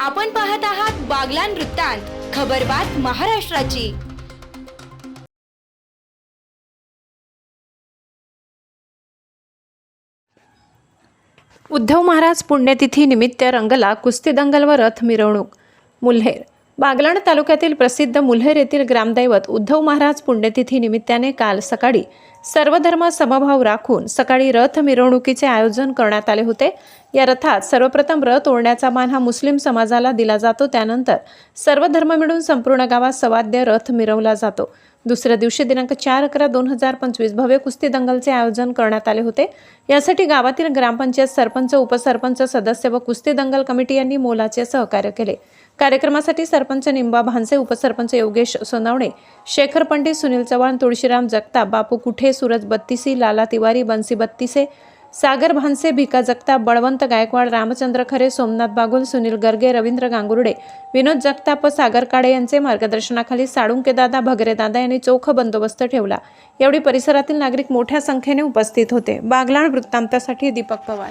आपण पाहत आहात बागलान वृत्तांत खबरबात महाराष्ट्राची. उद्धव महाराज पुण्यतिथी निमित्त रंगला कुस्ती दंगल व रथ मिरवणूक मुल्हेर बागलाण तालुक्यातील प्रसिद्ध मुल्हेर येथील ग्रामदैवत उद्धव महाराज पुण्यतिथी निमित्ताने काल सकाळी सर्वधर्म समभाव राखून सकाळी रथ मिरवणुकीचे आयोजन करण्यात आले होते. या रथात सर्वप्रथम रथ ओढण्याचा मान हा मुस्लिम समाजाला दिला जातो. त्यानंतर सर्व धर्म मिळून संपूर्ण गावात सवाद्य रथ मिरवला जातो. दुसऱ्या दिवशी दिनांक चार अकरा दोन हजार पंचवीस भव्य कुस्ती दंगलचे आयोजन करण्यात आले होते. यासाठी गावातील ग्रामपंचायत सरपंच उपसरपंच सदस्य व कुस्ती दंगल कमिटी यांनी मोलाचे सहकार्य केले. कार्यक्रमासाठी सरपंच निंबा भानसे उपसरपंच योगेश सोनावणे शेखर पंडित सुनील चव्हाण तुळशीराम जगताप बापू कुठे सूरज बत्तीसी लाला तिवारी बन्सी बत्तीसे सागर भानसे भिका जगताप बळवंत गायकवाड रामचंद्र खरे सोमनाथ बागुल सुनील गर्गे रवींद्र गांगुर्डे विनोद जगताप व सागर काळे यांचे मार्गदर्शनाखाली साळुंके दादा भगरे दादा यांनी चोख बंदोबस्त ठेवला. यावेळी परिसरातील नागरिक मोठ्या संख्येने उपस्थित होते. बागलाण वृत्तांतासाठी दीपक पवार.